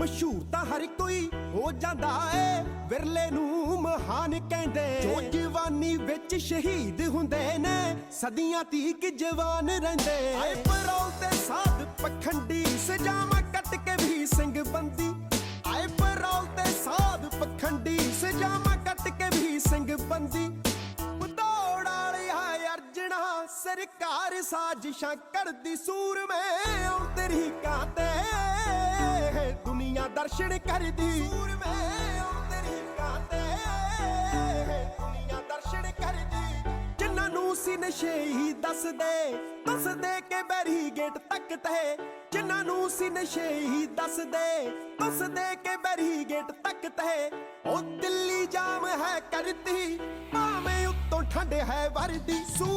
ਮਸ਼ਹੂਰ ਤਾਂ ਹਰ ਕੋਈ ਹੋ ਜਾਂਦਾ ਏ। ਵਿਰਲੇ ਨੂੰ ਮਹਾਨ ਕਹਿੰਦੇ ਜੋ ਜਵਾਨੀ ਵਿੱਚ ਸ਼ਹੀਦ ਹੁੰਦੇ ਨੇ, ਸਦੀਆਂ ਤੀਕ ਜਵਾਨ ਰਹਿੰਦੇ। ਆਏ ਪਰੌਲ ਤੇ ਸਾਧ ਪਖੰਡੀ, ਸਜਾਵਾਂ ਕੱਟ ਕੇ ਵੀ ਸਿੰਘ ਬੰਦੀ। ਆਏ ਪਰੌਲ ਤੇ ਸਾਧ ਪਖੰਡੀ, ਸਜਾਵਾਂ ਕੱਟ ਕੇ ਵੀ ਸਿੰਘ ਬੰਦੀ। ਦੌੜ ਵਾਲੀ ਹਾਏ ਅਰਜਣਾ, ਸਰਕਾਰ ਸਾਜ਼ਿਸ਼ਾਂ ਕਰਦੀ ਸੂਰਮੇ। ਦਰਸ਼ਨ ਕਰਦੀ। ਸੂਰਮੇ ਆਉ ਤੇਰੀ ਕਾਤੇ। ਦੁਨੀਆ ਦਰਸ਼ਨ ਕਰਦੀ। ਜਿਨ੍ਹਾਂ ਨੂੰ ਸੀ ਨਸ਼ੇ ਹੀ ਦੱਸਦੇ ਦੱਸਦੇ ਕਿ ਬੈਰੀਗੇਟ ਤੱਕ ਤੇ। ਜਿਨ੍ਹਾਂ ਨੂੰ ਸੀ ਨਸ਼ੇ ਹੀ ਦੱਸਦੇ ਦੱਸਦੇ ਕਿ ਬੈਰੀਗੇਟ ਤੱਕ ਤੇ। ਉਹ ਦਿੱਲੀ ਜਾਮ ਹੈ ਕਰਦੀ ਭਾਵੇਂ ਉੱਤੋਂ ਠੰਡ ਹੈ ਵਰਦੀ। ਸੂਰ